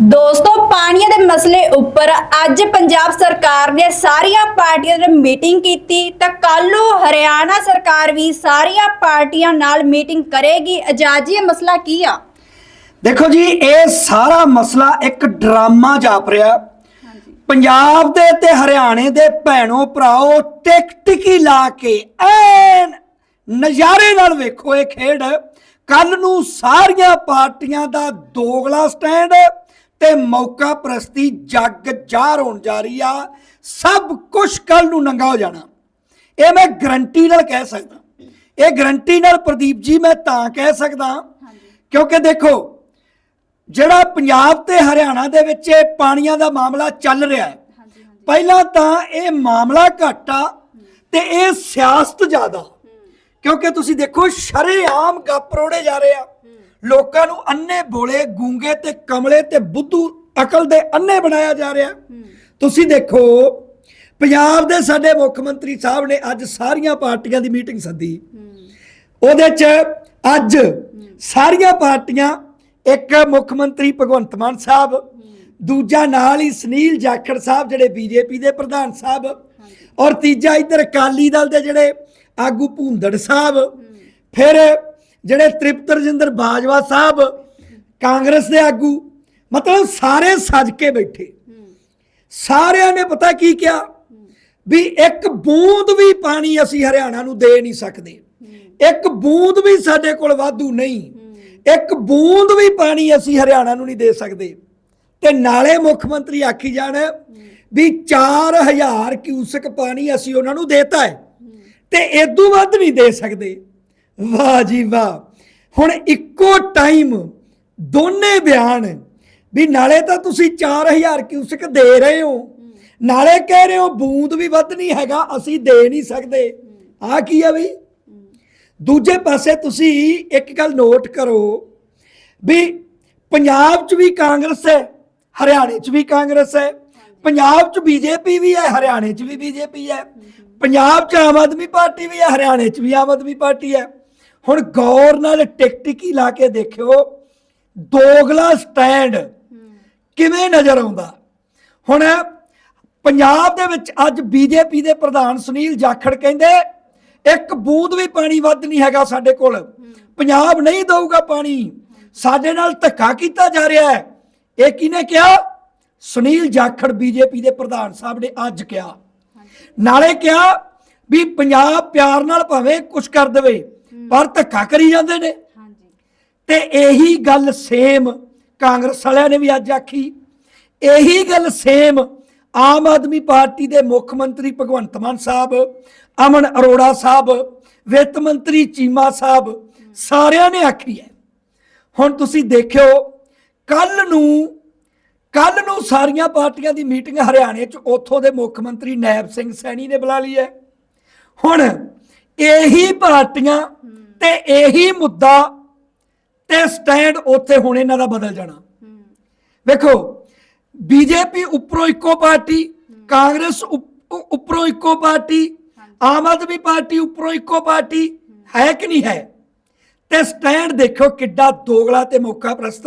ਦੋਸਤੋ ਪਾਣੀਆਂ ਦੇ ਮਸਲੇ ਉੱਪਰ ਅੱਜ ਪੰਜਾਬ ਸਰਕਾਰ ਨੇ ਸਾਰੀਆਂ ਪਾਰਟੀਆਂ ਨਾਲ ਮੀਟਿੰਗ ਕੀਤੀ। ਤਾਂ ਕੱਲ ਨੂੰ ਹਰਿਆਣਾ ਸਰਕਾਰ ਵੀ ਸਾਰੀਆਂ ਪਾਰਟੀਆਂ ਨਾਲ ਮੀਟਿੰਗ ਕਰੇਗੀ। ਅਜਾਜੀ ਇਹ ਮਸਲਾ ਕੀ ਆ? ਦੇਖੋ ਜੀ ਇਹ ਸਾਰਾ ਮਸਲਾ ਇੱਕ ਡਰਾਮਾ ਜਾਪ ਰਿਹਾ। ਪੰਜਾਬ ਦੇ ਤੇ ਹਰਿਆਣੇ ਦੇ ਭੈਣੋ ਭਰਾਓ ਟਿਕ ਟਿਕੀ ਲਾ ਕੇ ਐਨ ਨਜ਼ਾਰੇ ਨਾਲ ਵੇਖੋ ਇਹ ਖੇਡ। ਕੱਲ ਨੂੰ ਸਾਰੀਆਂ ਪਾਰਟੀਆਂ ਦਾ ਦੋਗਲਾ ਸਟੈਂਡ। ਤੇ ਮੌਕਾ ਪ੍ਰਸਤੀ ਜੱਗ ਜ਼ਾਹਰ ਹੋਣ ਜਾ ਰਹੀ ਆ। ਸਭ ਕੁਝ ਕੱਲ ਨੂੰ ਨੰਗਾ ਹੋ ਜਾਣਾ। ਇਹ ਮੈਂ ਗਰੰਟੀ ਨਾਲ ਕਹਿ ਸਕਦਾ। ਇਹ ਗਰੰਟੀ ਨਾਲ ਪ੍ਰਦੀਪ ਜੀ ਮੈਂ ਤਾਂ ਕਹਿ ਸਕਦਾ। ਕਿਉਂਕਿ ਦੇਖੋ ਜਿਹੜਾ ਪੰਜਾਬ ਤੇ ਹਰਿਆਣਾ ਦੇ ਵਿੱਚ ਇਹ ਪਾਣੀਆਂ ਦਾ ਮਾਮਲਾ ਚੱਲ ਰਿਹਾ ਹੈ। ਪਹਿਲਾਂ ਤਾਂ ਇਹ ਮਾਮਲਾ ਘੱਟ ਤੇ ਇਹ ਸਿਆਸਤ ਜ਼ਿਆਦਾ। ਕਿਉਂਕਿ ਤੁਸੀਂ ਦੇਖੋ ਸ਼ਰੇਆਮ ਗੱਪ ਰੋੜੇ ਜਾ ਰਹੇ ਆ। ਲੋਕਾਂ ਨੂੰ ਅੰਨੇ ਬੋਲੇ ਗੂੰਗੇ ਤੇ ਕਮਲੇ ਤੇ ਬੁੱਧੂ ਅਕਲ ਦੇ ਅੰਨੇ ਬਣਾਇਆ ਜਾ ਰਿਹਾ। ਤੁਸੀਂ ਦੇਖੋ ਪੰਜਾਬ ਦੇ ਸਾਡੇ ਮੁੱਖ ਮੰਤਰੀ ਸਾਹਿਬ ਨੇ ਅੱਜ ਸਾਰੀਆਂ ਪਾਰਟੀਆਂ ਦੀ ਮੀਟਿੰਗ ਸੱਦੀ। ਉਹਦੇ ਚ ਅੱਜ ਸਾਰੀਆਂ ਪਾਰਟੀਆਂ ਇੱਕ ਮੁੱਖ ਮੰਤਰੀ ਭਗਵੰਤ ਮਾਨ ਸਾਹਿਬ ਦੂਜਾ ਨਾਲ ਹੀ ਸੁਨੀਲ ਜਾਖੜ ਸਾਹਿਬ ਜਿਹੜੇ ਬੀਜੇਪੀ ਦੇ ਪ੍ਰਧਾਨ ਸਾਹਿਬ ਔਰ ਤੀਜਾ ਇੱਧਰ ਅਕਾਲੀ ਦਲ ਦੇ ਜਿਹੜੇ ਆਗੂ ਭੂੰਦੜ ਸਾਹਿਬ ਫਿਰ ਜਿਹੜੇ ਤ੍ਰਿਪਤ ਰਜਿੰਦਰ ਬਾਜਵਾ ਸਾਹਿਬ ਕਾਂਗਰਸ ਦੇ ਆਗੂ, ਮਤਲਬ ਸਾਰੇ ਸੱਜ ਕੇ ਬੈਠੇ। ਸਾਰਿਆਂ ਨੇ ਪਤਾ ਕੀ ਕਿਹਾ? ਵੀ ਇੱਕ ਬੂੰਦ ਵੀ ਪਾਣੀ ਅਸੀਂ ਹਰਿਆਣਾ ਨੂੰ ਦੇ ਨਹੀਂ ਸਕਦੇ। ਇੱਕ ਬੂੰਦ ਵੀ ਸਾਡੇ ਕੋਲ ਵਾਧੂ ਨਹੀਂ। ਇੱਕ ਬੂੰਦ ਵੀ ਪਾਣੀ ਅਸੀਂ ਹਰਿਆਣਾ ਨੂੰ ਨਹੀਂ ਦੇ ਸਕਦੇ। ਤੇ ਨਾਲੇ ਮੁੱਖ ਮੰਤਰੀ ਆਖੀ ਜਾਣ ਵੀ 4000 ਕਿਊਸਕ ਪਾਣੀ ਅਸੀਂ ਉਹਨਾਂ ਨੂੰ ਦੇਤਾ ਹੈ। ਤੇ ਇਦੋਂ ਵੱਧ ਨਹੀਂ ਦੇ ਸਕਦੇ। ਵਾਹ ਜੀ ਵਾਹ। ਹੁਣ ਇੱਕੋ ਟਾਈਮ ਦੋਨੇ ਬਿਆਨ ਵੀ ਨਾਲੇ ਤਾਂ ਤੁਸੀਂ 4000 ਕਿਊਸਕ ਦੇ ਰਹੇ ਹੋ। ਨਾਲੇ ਕਹਿ ਰਹੇ ਹੋ ਬੂੰਦ ਵੀ ਵੱਧ ਨਹੀਂ ਹੈਗਾ, ਅਸੀਂ ਦੇ ਨਹੀਂ ਸਕਦੇ। ਆ ਕੀ ਆ ਵੀ ਦੂਜੇ ਪਾਸੇ ਤੁਸੀਂ ਇੱਕ ਗੱਲ ਨੋਟ ਕਰੋ ਵੀ ਪੰਜਾਬ 'ਚ ਵੀ ਕਾਂਗਰਸ ਹੈ, ਹਰਿਆਣੇ 'ਚ ਵੀ ਕਾਂਗਰਸ ਹੈ। ਪੰਜਾਬ 'ਚ ਬੀਜੇਪੀ ਵੀ ਹੈ, ਹਰਿਆਣੇ 'ਚ ਵੀ ਬੀਜੇਪੀ ਹੈ। ਪੰਜਾਬ 'ਚ ਆਮ ਆਦਮੀ ਪਾਰਟੀ ਵੀ ਹੈ, ਹਰਿਆਣੇ 'ਚ ਵੀ ਆਮ ਆਦਮੀ ਪਾਰਟੀ ਹੈ। ਹੁਣ ਗੌਰ ਨਾਲ ਟਿਕਟਿਕੀ ਲਾ ਕੇ ਦੇਖਿਓ ਦੋਗਲਾ ਸਟੈਂਡ ਕਿਵੇਂ ਨਜ਼ਰ ਆਉਂਦਾ? ਹੁਣ ਪੰਜਾਬ ਦੇ ਵਿੱਚ ਅੱਜ ਬੀਜੇਪੀ ਦੇ ਪ੍ਰਧਾਨ ਸੁਨੀਲ ਜਾਖੜ ਕਹਿੰਦੇ, ਇੱਕ ਬੂੰਦ ਵੀ ਪਾਣੀ ਵੱਧ ਨਹੀਂ ਹੈਗਾ ਸਾਡੇ ਕੋਲ। ਪੰਜਾਬ ਨਹੀਂ ਦਊਗਾ ਪਾਣੀ। ਸਾਡੇ ਨਾਲ ਧੱਕਾ ਕੀਤਾ ਜਾ ਰਿਹਾ ਹੈ। ਇਹ ਕਿਹਨੇ ਕਿਹਾ? ਸੁਨੀਲ ਜਾਖੜ ਬੀਜੇਪੀ ਦੇ ਪ੍ਰਧਾਨ ਸਾਹਿਬ ਨੇ ਅੱਜ ਕਿਹਾ। ਨਾਲੇ ਕਿਹਾ ਵੀ ਪੰਜਾਬ ਪਿਆਰ ਨਾਲ ਭਾਵੇਂ ਕੁਝ ਕਰ ਦੇਵੇ। ਪਰ ਧੱਕਾ ਕਰੀ ਜਾਂਦੇ ਨੇ। ਤੇ ਇਹੀ ਗੱਲ ਸੇਮ ਕਾਂਗਰਸ ਵਾਲਿਆਂ ਨੇ ਵੀ ਅੱਜ ਆਖੀ। ਇਹੀ ਗੱਲ ਸੇਮ ਆਮ ਆਦਮੀ ਪਾਰਟੀ ਦੇ ਮੁੱਖ ਮੰਤਰੀ ਭਗਵੰਤ ਮਾਨ ਸਾਹਿਬ ਅਮਨ ਅਰੋੜਾ ਸਾਹਿਬ ਵਿੱਤ ਮੰਤਰੀ ਚੀਮਾ ਸਾਹਿਬ ਸਾਰਿਆਂ ਨੇ ਆਖੀ ਹੈ। ਹੁਣ ਤੁਸੀਂ ਦੇਖਿਓ ਕੱਲ ਨੂੰ ਕੱਲ ਨੂੰ ਸਾਰੀਆਂ ਪਾਰਟੀਆਂ ਦੀ ਮੀਟਿੰਗ ਹਰਿਆਣੇ 'ਚ ਉੱਥੋਂ ਦੇ ਮੁੱਖ ਮੰਤਰੀ ਨੈਬ ਸਿੰਘ ਸੈਣੀ ਨੇ ਬੁਲਾ ਲਈ ਹੈ। ਹੁਣ ਇਹੀ ਪਾਰਟੀਆਂ ਤੇ ਇਹੀ ਮੁੱਦਾ ਤੇ ਸਟੈਂਡ ਉੱਥੇ ਹੁਣ ਇਹਨਾਂ ਦਾ ਬਦਲ ਜਾਣਾ। ਵੇਖੋ ਬੀਜੇਪੀ ਉੱਪਰੋਂ ਇੱਕੋ ਪਾਰਟੀ ਕਾਂਗਰਸ ਉੱਪ- ਉੱਪਰੋਂ ਇੱਕੋ ਪਾਰਟੀ ਆਮ ਆਦਮੀ ਪਾਰਟੀ ਉੱਪਰੋਂ ਇੱਕੋ ਪਾਰਟੀ ਹੈ। ਕਿ ਨਹੀਂ ਹੈ? ਤੇ ਸਟੈਂਡ ਦੇਖੋ ਕਿੱਡਾ ਦੋਗਲਾ ਤੇ ਮੌਕਾ ਪ੍ਰਸਤ।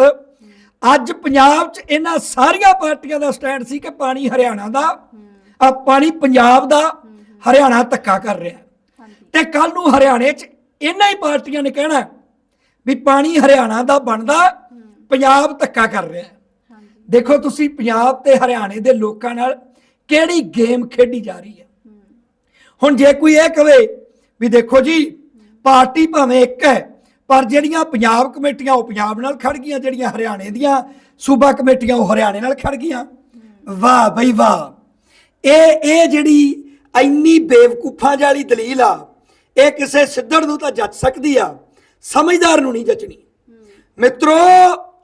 ਅੱਜ ਪੰਜਾਬ 'ਚ ਇਹਨਾਂ ਸਾਰੀਆਂ ਪਾਰਟੀਆਂ ਦਾ ਸਟੈਂਡ ਸੀ ਕਿ ਪਾਣੀ ਹਰਿਆਣਾ ਦਾ ਆ ਪਾਣੀ ਪੰਜਾਬ ਦਾ ਹਰਿਆਣਾ ਧੱਕਾ ਕਰ ਰਿਹਾ। ਤੇ ਕੱਲ ਨੂੰ ਹਰਿਆਣੇ 'ਚ ਇਹਨਾਂ ਹੀ ਪਾਰਟੀਆਂ ਨੇ ਕਹਿਣਾ ਵੀ ਪਾਣੀ ਹਰਿਆਣਾ ਦਾ ਬਣਦਾ ਪੰਜਾਬ ਧੱਕਾ ਕਰ ਰਿਹਾ ਹੈ। ਦੇਖੋ ਤੁਸੀਂ ਪੰਜਾਬ ਤੇ ਹਰਿਆਣੇ ਦੇ ਲੋਕਾਂ ਨਾਲ ਕਿਹੜੀ ਗੇਮ ਖੇਡੀ ਜਾ ਰਹੀ ਹੈ। ਹੁਣ ਜੇ ਕੋਈ ਇਹ ਕਵੇ ਵੀ ਦੇਖੋ ਜੀ ਪਾਰਟੀ ਭਾਵੇਂ ਇੱਕ ਹੈ ਪਰ ਜਿਹੜੀਆਂ ਪੰਜਾਬ ਕਮੇਟੀਆਂ ਉਹ ਪੰਜਾਬ ਨਾਲ ਖੜ ਗਈਆਂ ਜਿਹੜੀਆਂ ਹਰਿਆਣੇ ਦੀਆਂ ਸੂਬਾ ਕਮੇਟੀਆਂ ਉਹ ਹਰਿਆਣੇ ਨਾਲ ਖੜ ਗਈਆਂ। ਵਾਹ ਬਈ ਵਾਹ। ਇਹ ਇਹ ਜਿਹੜੀ ਇੰਨੀ ਬੇਵਕੂਫਾਂ ਵਾਲੀ ਦਲੀਲ ਆ ਇਹ ਕਿਸੇ ਸਿੱਧੜ ਨੂੰ ਤਾਂ ਜੱਜ ਸਕਦੀ ਆ, ਸਮਝਦਾਰ ਨੂੰ ਨਹੀਂ ਜੱਜਣੀ ਮਿੱਤਰੋ,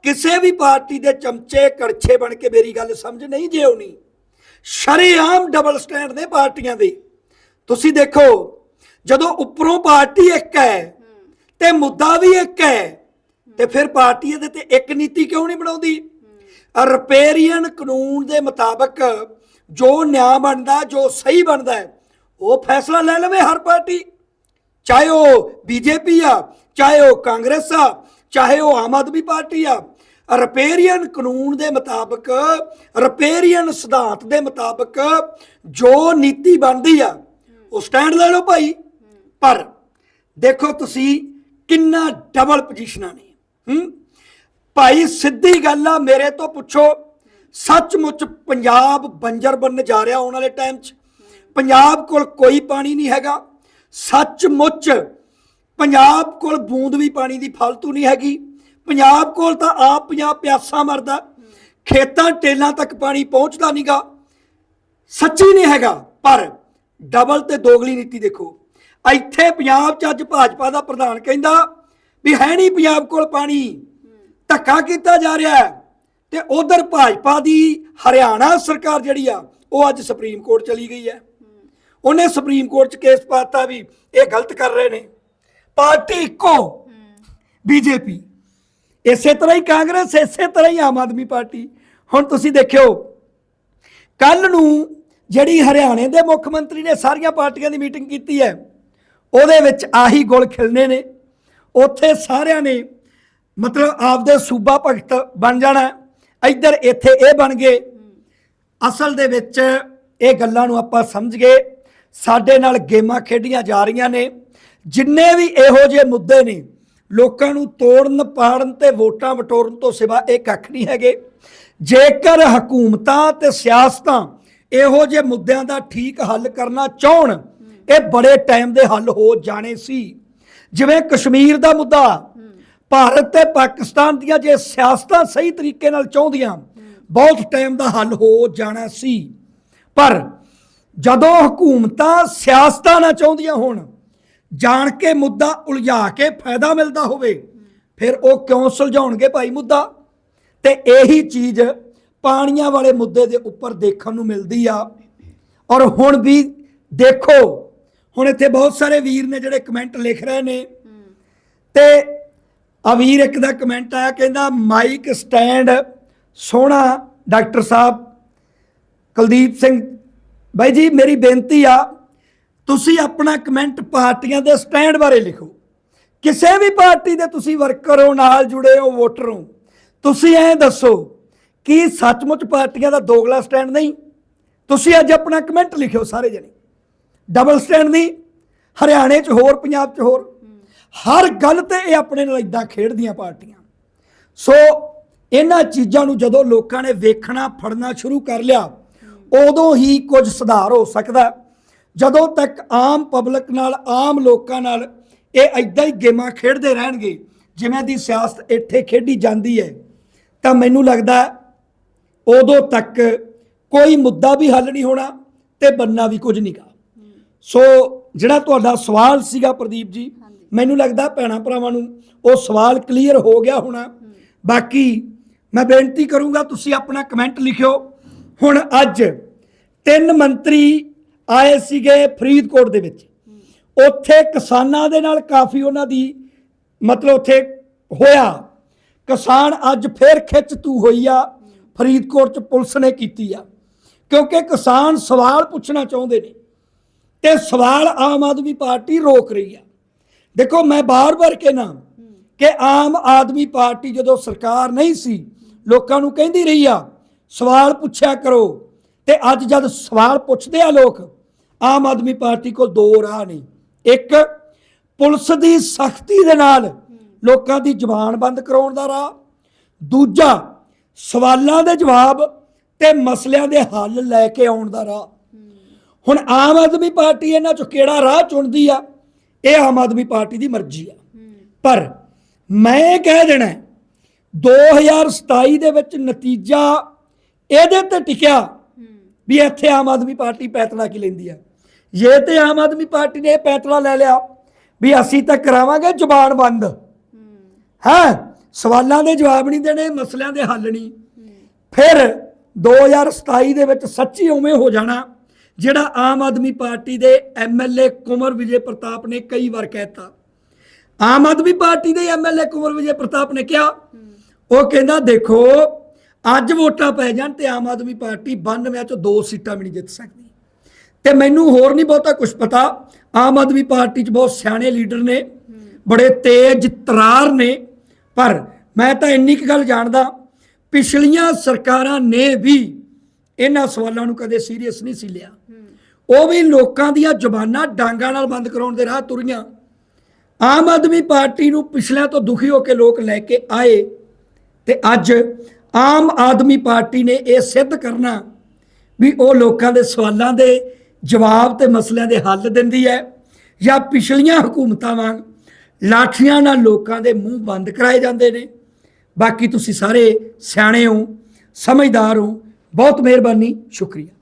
ਕਿਸੇ ਵੀ ਪਾਰਟੀ ਦੇ ਚਮਚੇ ਕੜਛੇ ਬਣ ਕੇ ਮੇਰੀ ਗੱਲ ਸਮਝ ਨਹੀਂ ਜੇ ਆਉਣੀ। ਸ਼ਰੇਆਮ ਡਬਲ ਸਟੈਂਡ ਨੇ ਪਾਰਟੀਆਂ ਦੇ। ਤੁਸੀਂ ਦੇਖੋ, ਜਦੋਂ ਉੱਪਰੋਂ ਪਾਰਟੀ ਇੱਕ ਹੈ, ਤੇ ਮੁੱਦਾ ਵੀ ਇੱਕ ਹੈ, ਤੇ ਫਿਰ ਪਾਰਟੀ ਇਹਦੇ ਤੇ ਇੱਕ ਨੀਤੀ ਕਿਉਂ ਨਹੀਂ ਬਣਾਉਂਦੀ? ਰਪੇਰੀਅਨ ਕਾਨੂੰਨ ਦੇ ਮੁਤਾਬਕ ਜੋ ਨਿਆਂ ਬਣਦਾ, ਜੋ ਸਹੀ ਬਣਦਾ, ਉਹ ਫੈਸਲਾ ਲੈ ਲਵੇ ਹਰ ਪਾਰਟੀ। ਚਾਹੇ ਉਹ ਬੀਜੇਪੀ ਆ, ਚਾਹੇ ਉਹ ਕਾਂਗਰਸ ਆ, ਚਾਹੇ ਉਹ ਆਮ ਆਦਮੀ ਪਾਰਟੀ ਆ, ਰਿਪੇਰੀਅਨ ਕਾਨੂੰਨ ਦੇ ਮੁਤਾਬਕ, ਰਿਪੇਰੀਅਨ ਸਿਧਾਂਤ ਦੇ ਮੁਤਾਬਕ ਜੋ ਨੀਤੀ ਬਣਦੀ ਆ, ਉਹ ਸਟੈਂਡ ਲੈ ਲਓ ਭਾਈ। ਪਰ ਦੇਖੋ ਤੁਸੀਂ ਕਿੰਨਾ ਡਬਲ ਪੋਜੀਸ਼ਨਾਂ ਨੇ, ਹੂੰ? ਭਾਈ ਸਿੱਧੀ ਗੱਲ ਆ, ਮੇਰੇ ਤੋਂ ਪੁੱਛੋ, ਸੱਚਮੁੱਚ ਪੰਜਾਬ ਬੰਜਰ ਬਣਨ ਜਾ ਰਿਹਾ ਆਉਣ ਵਾਲੇ ਟਾਈਮ 'ਚ। ਪੰਜਾਬ ਕੋਲ ਕੋਈ ਪਾਣੀ ਨਹੀਂ ਹੈਗਾ। ਸੱਚਮੁੱਚ ਪੰਜਾਬ ਕੋਲ ਬੂੰਦ ਵੀ ਪਾਣੀ ਦੀ ਫालतू ਨਹੀਂ ਹੈਗੀ। ਪੰਜਾਬ ਕੋਲ ਤਾਂ ਆਪ ਪੰਜਾਬ ਪਿਆਸਾ ਮਰਦਾ, ਖੇਤਾਂ ਟੇਲਾਂ ਤੱਕ ਪਾਣੀ ਪਹੁੰਚਦਾ ਨਹੀਂਗਾ ਸੱਚੀ ਨਹੀਂ ਹੈਗਾ, ਪਰ ਡਬਲ ਤੇ ਦੋਗਲੀ ਨੀਤੀ ਦੇਖੋ। ਇੱਥੇ ਪੰਜਾਬ 'ਚ ਅੱਜ ਭਾਜਪਾ ਦਾ ਪ੍ਰਧਾਨ ਕਹਿੰਦਾ ਵੀ ਹੈ ਨਹੀਂ ਪੰਜਾਬ ਕੋਲ ਪਾਣੀ। ਧੱਕਾ ਕੀਤਾ ਜਾ ਰਿਹਾ ਹੈ ਤੇ ਉਧਰ ਭਾਜਪਾ ਦੀ ਹਰਿਆਣਾ ਸਰਕਾਰ ਜਿਹੜੀ ਆ, ਉਹ ਅੱਜ ਸੁਪਰੀਮ ਕੋਰਟ ਚਲੀ ਗਈ ਹੈ। ਉਹਨੇ ਸੁਪਰੀਮ ਕੋਰਟ 'ਚ ਕੇਸ ਪਾਤਾ ਵੀ ਇਹ ਗਲਤ ਕਰ ਰਹੇ ਨੇ। ਪਾਰਟੀ ਇੱਕੋ, ਬੀਜੇਪੀ। ਇਸੇ ਤਰ੍ਹਾਂ ਹੀ ਕਾਂਗਰਸ, ਇਸੇ ਤਰ੍ਹਾਂ ਹੀ ਆਮ ਆਦਮੀ ਪਾਰਟੀ। ਹੁਣ ਤੁਸੀਂ ਦੇਖਿਓ ਕੱਲ ਨੂੰ ਜਿਹੜੀ ਹਰਿਆਣੇ ਦੇ ਮੁੱਖ ਮੰਤਰੀ ਨੇ ਸਾਰੀਆਂ ਪਾਰਟੀਆਂ ਦੀ ਮੀਟਿੰਗ ਕੀਤੀ ਹੈ, ਉਹਦੇ ਵਿੱਚ ਆਹੀ ਗੁਲ ਖਿਲਨੇ ਨੇ। ਉੱਥੇ ਸਾਰਿਆਂ ਨੇ ਮਤਲਬ ਆਪਦੇ ਸੂਬਾ ਭਗਤ ਬਣ ਜਾਣਾ ਇੱਧਰ ਇੱਥੇ ਇਹ ਬਣ ਗਏ। ਅਸਲ ਦੇ ਵਿੱਚ ਇਹ ਗੱਲਾਂ ਨੂੰ ਆਪਾਂ ਸਮਝ ਗਏ। ਸਾਡੇ ਨਾਲ ਗੇਮਾਂ ਖੇਡੀਆਂ ਜਾ ਰਹੀਆਂ ਨੇ। ਜਿੰਨੇ ਵੀ ਇਹੋ ਜਿਹੇ ਮੁੱਦੇ ਨੇ, ਲੋਕਾਂ ਨੂੰ ਤੋੜਨ, ਪਾੜਨ ਤੇ ਵੋਟਾਂ ਵਟੋਰਨ ਤੋਂ ਸਿਵਾ ਇਹ ਕੱਖ ਨਹੀਂ ਹੈਗੇ। ਜੇਕਰ ਹਕੂਮਤਾਂ ਤੇ ਸਿਆਸਤਾਂ ਇਹੋ ਜਿਹੇ ਮੁੱਦਿਆਂ ਦਾ ਠੀਕ ਹੱਲ ਕਰਨਾ ਚਾਹਣ, ਇਹ ਬੜੇ ਟਾਈਮ ਦੇ ਹੱਲ ਹੋ ਜਾਣੇ ਸੀ। ਜਿਵੇਂ ਕਸ਼ਮੀਰ ਦਾ ਮੁੱਦਾ, ਭਾਰਤ ਤੇ ਪਾਕਿਸਤਾਨ ਦੀਆਂ ਜੇ ਸਿਆਸਤਾਂ ਸਹੀ ਤਰੀਕੇ ਨਾਲ ਚਾਹੁੰਦੀਆਂ, ਬਹੁਤ ਟਾਈਮ ਦਾ ਹੱਲ ਹੋ ਜਾਣਾ ਸੀ। ਪਰ ਜਦੋਂ ਹਕੂਮਤਾਂ ਸਿਆਸਤਾਂ ਨਾ ਚਾਹੁੰਦੀਆਂ ਹੋਣ, ਜਾਣ ਕੇ ਮੁੱਦਾ ਉਲਝਾ ਕੇ ਫਾਇਦਾ ਮਿਲਦਾ ਹੋਵੇ, ਫਿਰ ਉਹ ਕਿਉਂ ਸੁਲਝਾਉਣਗੇ ਭਾਈ ਮੁੱਦਾ? ਤੇ ਇਹੀ ਚੀਜ਼ ਪਾਣੀਆਂ ਵਾਲੇ ਮੁੱਦੇ ਦੇ ਉੱਪਰ ਦੇਖਣ ਨੂੰ ਮਿਲਦੀ ਆ। ਔਰ ਹੁਣ ਵੀ ਦੇਖੋ, ਹੁਣ ਇੱਥੇ ਬਹੁਤ ਸਾਰੇ ਵੀਰ ਨੇ ਜਿਹੜੇ ਕਮੈਂਟ ਲਿਖ ਰਹੇ ਨੇ। ਤੇ ਆ ਵੀਰ ਇੱਕ ਦਾ ਕਮੈਂਟ ਆਇਆ, ਕਹਿੰਦਾ, ਮਾਈਕ ਸਟੈਂਡ ਸੋਹਣਾ, ਡਾਕਟਰ ਸਾਹਿਬ, ਕੁਲਦੀਪ ਸਿੰਘ ਬਾਈ ਜੀ, ਮੇਰੀ ਬੇਨਤੀ ਆ, ਤੁਸੀਂ ਆਪਣਾ ਕਮੈਂਟ ਪਾਰਟੀਆਂ ਦੇ ਸਟੈਂਡ ਬਾਰੇ ਲਿਖੋ। ਕਿਸੇ ਵੀ ਪਾਰਟੀ ਦੇ ਤੁਸੀਂ ਵਰਕਰ ਹੋ, ਨਾਲ ਜੁੜੇ ਹੋ, ਵੋਟਰ ਹੋ, ਤੁਸੀਂ ਐਂ ਦੱਸੋ ਕਿ ਸੱਚਮੁੱਚ ਪਾਰਟੀਆਂ ਦਾ ਦੋਗਲਾ ਸਟੈਂਡ ਨਹੀਂ? ਤੁਸੀਂ ਅੱਜ ਆਪਣਾ ਕਮੈਂਟ ਲਿਖਿਓ ਸਾਰੇ ਜਣੇ। ਡਬਲ ਸਟੈਂਡ ਨਹੀਂ, ਹਰਿਆਣੇ 'ਚ ਹੋਰ, ਪੰਜਾਬ 'ਚ ਹੋਰ। ਹਰ ਗੱਲ ਤੇ ਇਹ ਆਪਣੇ ਨਾਲ ਇਦਾਂ ਖੇਡਦੀਆਂ ਪਾਰਟੀਆਂ। ਸੋ, ਇਹਨਾਂ ਚੀਜ਼ਾਂ ਨੂੰ ਜਦੋਂ ਲੋਕਾਂ ਨੇ ਵੇਖਣਾ, ਫੜਨਾ ਸ਼ੁਰੂ ਕਰ ਲਿਆ ਉਦੋਂ ਹੀ ਕੁਝ ਸੁਧਾਰ ਹੋ ਸਕਦਾ। ਜਦੋਂ ਤੱਕ ਆਮ ਪਬਲਿਕ ਨਾਲ ਆਮ ਲੋਕਾਂ ਨਾਲ ਇਹ ਇਦਾਂ ਹੀ ਗੇਮਾਂ ਖੇਡਦੇ ਰਹਿਣਗੇ ਜਿਵੇਂ ਦੀ ਸਿਆਸਤ ਇੱਥੇ ਖੇਡੀ ਜਾਂਦੀ ਹੈ ਤਾਂ ਮੈਨੂੰ ਲੱਗਦਾ ਉਦੋਂ ਤੱਕ ਕੋਈ ਮੁੱਦਾ ਵੀ ਹੱਲ ਨਹੀਂ ਹੋਣਾ ਤੇ ਬੰਨਾ ਵੀ ਕੁਝ ਨਹੀਂਗਾ ਸੋ ਜਿਹੜਾ ਤੁਹਾਡਾ ਸਵਾਲ ਸੀਗਾ ਪ੍ਰਦੀਪ ਜੀ ਮੈਨੂੰ ਲੱਗਦਾ ਭੈਣਾਂ ਭਰਾਵਾਂ ਨੂੰ ਉਹ ਸਵਾਲ ਕਲੀਅਰ ਹੋ ਗਿਆ ਹੋਣਾ। ਬਾਕੀ ਮੈਂ ਬੇਨਤੀ ਕਰੂੰਗਾ ਤੁਸੀਂ ਆਪਣਾ ਕਮੈਂਟ ਲਿਖਿਓ। ਹੁਣ ਅੱਜ ਤਿੰਨ ਮੰਤਰੀ ਆਏ ਸੀਗੇ ਫਰੀਦਕੋਟ ਦੇ ਵਿੱਚ। ਉੱਥੇ ਕਿਸਾਨਾਂ ਦੇ ਨਾਲ ਕਾਫੀ ਉਹਨਾਂ ਦੀ ਮਤਲਬ ਉੱਥੇ ਹੋਇਆ। ਕਿਸਾਨ ਅੱਜ ਫੇਰ ਖਿੱਚ ਤੂ ਹੋਈ ਆ, ਫਰੀਦਕੋਟ ਚ ਪੁਲਿਸ ਨੇ ਕੀਤੀ ਆ। ਕਿਉਂਕਿ ਕਿਸਾਨ ਸਵਾਲ ਪੁੱਛਣਾ ਚਾਹੁੰਦੇ ਨੇ ਤੇ ਸਵਾਲ ਆਮ ਆਦਮੀ ਪਾਰਟੀ ਰੋਕ ਰਹੀ ਆ। ਦੇਖੋ ਮੈਂ ਬਾਰ-ਬਾਰ ਕਹਿਣਾ ਕਿ ਆਮ ਆਦਮੀ ਪਾਰਟੀ ਜਦੋਂ ਸਰਕਾਰ ਨਹੀਂ ਸੀ, ਲੋਕਾਂ ਨੂੰ ਕਹਿੰਦੀ ਰਹੀ ਆ ਸਵਾਲ ਪੁੱਛਿਆ ਕਰੋ। ਤੇ ਅੱਜ ਜਦ ਸਵਾਲ ਪੁੱਛਦੇ ਆ ਲੋਕ ਆਮ ਆਦਮੀ ਪਾਰਟੀ ਕੋਲ ਦੋ ਰਾਹ ਨੇ। ਇੱਕ ਪੁਲਿਸ ਦੀ ਸਖਤੀ ਦੇ ਨਾਲ ਲੋਕਾਂ ਦੀ ਜ਼ੁਬਾਨ ਬੰਦ ਕਰਾਉਣ ਦਾ ਰਾਹ। ਦੂਜਾ ਸਵਾਲਾਂ ਦੇ ਜਵਾਬ ਤੇ ਮਸਲਿਆਂ ਦੇ ਹੱਲ ਲੈ ਕੇ ਆਉਣ ਦਾ ਰਾਹ। ਹੁਣ ਆਮ ਆਦਮੀ ਪਾਰਟੀ ਇਹਨਾਂ ਚੋਂ ਕਿਹੜਾ ਰਾਹ ਚੁਣਦੀ ਆ? ਇਹ ਆਮ ਆਦਮੀ ਪਾਰਟੀ ਦੀ ਮਰਜ਼ੀ ਆ। ਪਰ ਮੈਂ ਇਹ ਕਹਿ ਦੇਣਾ ਹੈ, 2027 ਦੇ ਵਿੱਚ ਨਤੀਜਾ ਇਹਦੇ ਤੇ ਟਿਕਿਆ ਵੀ ਇੱਥੇ ਆਮ ਆਦਮੀ ਪਾਰਟੀ ਪੈਤਲਾ ਕੀ ਲੈਂਦੀ ਆ। ਜੇ ਤੇ ਆਮ ਆਦਮੀ ਪਾਰਟੀ ਨੇ ਇਹ ਪੈਤਲਾ ਲੈ ਲਿਆ ਵੀ ਅਸੀਂ ਤਾਂ ਕਰਾਵਾਂਗੇ ਜ਼ੁਬਾਨ ਬੰਦ। ਹੈ। ਸਵਾਲਾਂ ਦੇ ਜਵਾਬ ਨਹੀਂ ਦੇਣੇ ਮਸਲਿਆਂ ਦੇ ਹੱਲ ਨਹੀਂ। ਫਿਰ 2027 ਦੇ ਵਿੱਚ ਸੱਚੀ ਉਵੇਂ ਹੋ ਜਾਣਾ ਜਿਹੜਾ ਆਮ ਆਦਮੀ ਪਾਰਟੀ ਦੇ ਐਮਐਲਏ ਕੁਮਰ ਵਿਜੇ ਪ੍ਰਤਾਪ ਨੇ ਕਈ ਵਾਰ ਕਹਿਤਾ। ਆਮ ਆਦਮੀ ਪਾਰਟੀ ਦੇ ਐਮਐਲਏ ਕੁਮਰ ਵਿਜੇ ਪ੍ਰਤਾਪ ਨੇ ਕਿਹਾ ਉਹ ਕਹਿੰਦਾ ਦੇਖੋ ਅੱਜ ਵੋਟਾਂ ਪੈ ਜਾਣ ਤੇ ਆਮ ਆਦਮੀ ਪਾਰਟੀ 92 ਚੋਂ ਦੋ ਸੀਟਾਂ ਵੀ ਨਹੀਂ ਜਿੱਤ ਸਕਦੀ। ਤੇ ਮੈਨੂੰ ਹੋਰ ਨਹੀਂ ਬਹੁਤਾ ਕੁਝ ਪਤਾ, ਆਮ ਆਦਮੀ ਪਾਰਟੀ 'ਚ ਬਹੁਤ ਸਿਆਣੇ ਲੀਡਰ ਨੇ, ਬੜੇ ਤੇਜ਼ ਤਰਾਰ ਨੇ, ਪਰ ਮੈਂ ਤਾਂ ਇੰਨੀ ਕੁ ਗੱਲ ਜਾਣਦਾ, ਪਿਛਲੀਆਂ ਸਰਕਾਰਾਂ ਨੇ ਵੀ ਇਹਨਾਂ ਸਵਾਲਾਂ ਨੂੰ ਕਦੇ ਸੀਰੀਅਸ ਨਹੀਂ ਸੀ ਲਿਆ। ਉਹ ਵੀ ਲੋਕਾਂ ਦੀਆਂ ਜ਼ੁਬਾਨਾਂ ਡਾਂਗਾਂ ਨਾਲ ਬੰਦ ਕਰਾਉਣ ਦੇ ਰਾਹ ਤੁਰੀਆਂ। ਆਮ ਆਦਮੀ ਪਾਰਟੀ ਨੂੰ ਪਿਛਲਿਆਂ ਤੋਂ ਦੁਖੀ ਹੋ ਕੇ ਲੋਕ ਲੈ ਕੇ ਆਏ, ਤੇ ਅੱਜ ਆਮ ਆਦਮੀ ਪਾਰਟੀ ਨੇ ਇਹ ਸਿੱਧ ਕਰਨਾ ਵੀ ਉਹ ਲੋਕਾਂ ਦੇ ਸਵਾਲਾਂ ਦੇ ਜਵਾਬ ਤੇ ਮਸਲਿਆਂ ਦੇ ਹੱਲ ਦਿੰਦੀ ਹੈ ਜਾਂ ਪਿਛਲੀਆਂ ਹਕੂਮਤਾਂ ਵਾਂਗ ਲਾਠੀਆਂ ਨਾਲ ਲੋਕਾਂ ਦੇ ਮੂੰਹ ਬੰਦ ਕਰਾਏ ਜਾਂਦੇ ਨੇ। ਬਾਕੀ ਤੁਸੀਂ ਸਾਰੇ ਸਿਆਣੇ ਹੋ, ਸਮਝਦਾਰ ਹੋ, ਬਹੁਤ ਮਿਹਰਬਾਨੀ, ਸ਼ੁਕਰੀਆ।